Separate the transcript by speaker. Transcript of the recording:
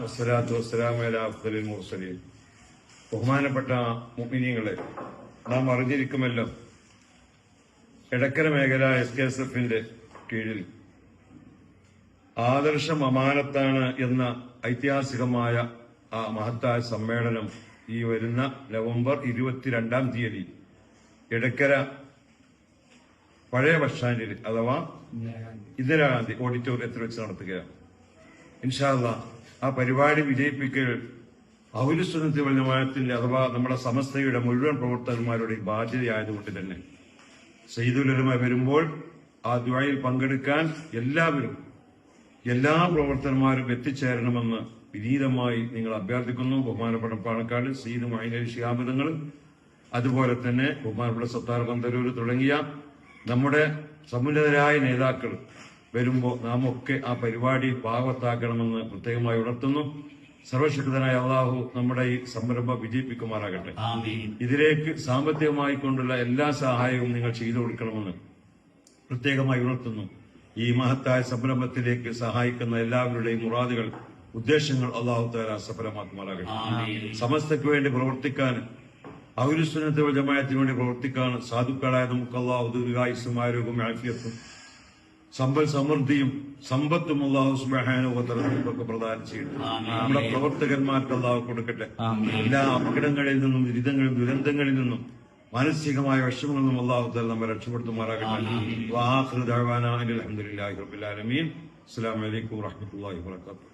Speaker 1: വസ്സലാത്തു മുർസലീൻ. ബഹുമാനപ്പെട്ട മുമിനിയങ്ങളെ നാം അറിഞ്ഞിരിക്കുമല്ലോ ഇടക്കര മേഖല എസ് കെ എസ് എഫിന്റെ കീഴിൽ ആദർശം അമാനത്താണ് എന്ന ഐതിഹാസികമായ ആ മഹത്തായ സമ്മേളനം ഈ വരുന്ന നവംബർ ഇരുപത്തിരണ്ടാം തീയതി ഇടക്കര പഴയ ബസ് സ്റ്റാൻഡിൽ അഥവാ ഇന്ദിരാഗാന്ധി ഓഡിറ്റോറിയത്തിൽ വെച്ച് നടത്തുക? ഇൻഷാല്ല ആ പരിപാടി വിജയിപ്പിക്കൽ ഔലുസുനത്തി വല്യമാനത്തിന്റെ അഥവാ നമ്മുടെ സമസ്തയുടെ മുഴുവൻ പ്രവർത്തകന്മാരുടെയും ബാധ്യതയായതുകൊണ്ട് തന്നെ സെയ്തുലരുമായി വരുമ്പോൾ ആ ദ്വായിൽ പങ്കെടുക്കാൻ എല്ലാവരും എല്ലാ പ്രവർത്തകന്മാരും എത്തിച്ചേരണമെന്ന് വിനീതമായി നിങ്ങൾ അഭ്യർത്ഥിക്കുന്നു. ബഹുമാനപ്പെട്ട പാണക്കാട് സീദ് ശിഹാബിതങ്ങൾ അതുപോലെ തന്നെ ബഹുമാനപ്പെട്ട സത്താർ പന്തരൂർ തുടങ്ങിയ നമ്മുടെ സമുന്നതരായ നേതാക്കൾ വരുമ്പോൾ നാം ഒക്കെ ആ പരിപാടി ഭാഗത്താക്കണമെന്ന് പ്രത്യേകമായി ഉണർത്തുന്നു. സർവശക്തനായ അള്ളാഹു നമ്മുടെ ഈ സംരംഭം വിജയിപ്പിക്കുമാറാകട്ടെ. ഇതിലേക്ക് സാമ്പത്തികമായി കൊണ്ടുള്ള എല്ലാ സഹായവും നിങ്ങൾ ചെയ്തു കൊടുക്കണമെന്ന് പ്രത്യേകമായി ഉണർത്തുന്നു. ഈ മഹത്തായ സംരംഭത്തിലേക്ക് സഹായിക്കുന്ന എല്ലാവരുടെയും മുറാദുകൾ ഉദ്ദേശങ്ങൾ അള്ളാഹു താല സഫലമാക്കുമാറാകട്ടെ. സമസ്തയ്ക്ക് വേണ്ടി പ്രവർത്തിക്കാൻ ഔരുസ്വനത്തെ ജമായത്തിന് വേണ്ടി പ്രവർത്തിക്കാൻ സാധുക്കളായ നമുക്ക് അള്ളാഹു ദീർഘായുസും ആരോഗ്യം ആഫിയത്തും സമ്പൽ സമൃദ്ധിയും സമ്പത്തും അള്ളാഹു സുബാനുഭവത്തലൊക്കെ പ്രദാനം ചെയ്യട്ടെ. നമ്മുടെ പ്രവർത്തകന്മാർക്ക് അള്ളാഹു കൊടുക്കട്ടെ. എല്ലാ അപകടങ്ങളിൽ നിന്നും ദുരിതങ്ങളിൽ ദുരന്തങ്ങളിൽ നിന്നും മാനസികമായ വിഷമങ്ങളിൽ നിന്നും അള്ളാഹു തല നമ്മെ രക്ഷപ്പെടുത്തുമാറാകട്ടെ. റബുലാലമീൻ അസ്സാം വലൈക്കും വാഹമത്തല്ലാ വാത്തു